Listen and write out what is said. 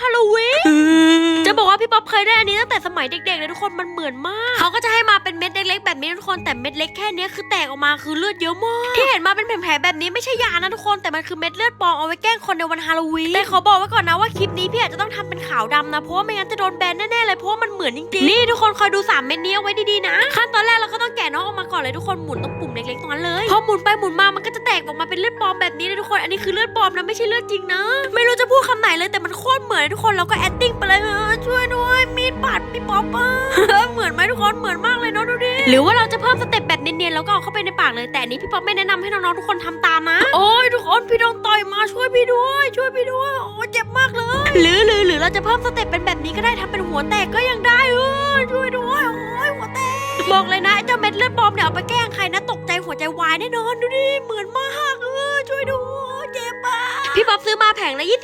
ฮาโลวีนจะบอกว่าพี่ป๊อปเคยได้อันนี้ตั้งแต่สมัยเด็กๆเลยทุกคนมันเหมือนมากเขาก็จะให้มาเป็นเม็ดเล็กๆแบบนี้นะทุกคนแต่เม็ดเล็กแค่เนี้ยคือแตกออกมาคือเลือดเยอะมากที่เห็นมาเป็นแผลๆแบบนี้ไม่ใช่ยานะทุกคนแต่มันคือเม็ดเลือดปลอมเอาไว้แกล้งคนในวันฮาโลวีนแต่ขอบอกไว้ก่อนนะว่าคลิปนี้พี่อาจจะต้องทำเป็นขาวดำนะเพราะว่าไม่งั้นจะโดนแบนแน่ๆเลยเพราะว่ามันเหมือนจริงๆนี่ทุกคนคอยดูสามเม็ดนี้เอาไว้ดีๆนะขั้นตอนแรกเราก็ต้องแกะน้องออกมาก่อนเลยทุกคนหมุนตรงปุ่มเล็กๆตรงนั้นเลยพอหมุนไปหมุนมามันก็จะแตกออกมาเป็นเลือดปลอมแบบนี้เลยทุกคนอันนี้คือเลือดปลอมนะไม่ใช่เลือดจริงนะไม่รู้จะ ต่มันโคตรเหมือนเลยทุกคนเราก็ acting ไปเลยเออช่วยด้วยมีดบาดพี่ป๊อปอะเหมือนไหมทุกคนเหมือนมากเลยเนาะดูดิหรือว่าเราจะเพิ่มสเต็ปแบบเนียนๆแล้วก็เอาเข้าไปในปากเลยแต่อันนี้พี่ป๊อปไม่แนะนำให้น้องๆทุกคนทำตามนะโอ้ยทุกคนพี่โดนต่อยมาช่วยพี่ด้วย ช่วยพี่ด้วยโอ้ยเจ็บมากเลย หรือหรือหรือเราจะเพิ่มสเต็ปเป็นแบบนี้ก็ได้ทำเป็นหัวแตกก็ยังได้เออช่วยด้วยโอ้ยหัวแตกบอกเลยนะไอ้เจ้าเม็ดเลือดปลอมเนี่ยเอาไปแกล้งใครนะตกใจหัวใจวายแน่นอนดูดิเหมือนมากเออช่วยด้วยเจ็บอะพี่ป๊อปซื้อมาแผงละยี่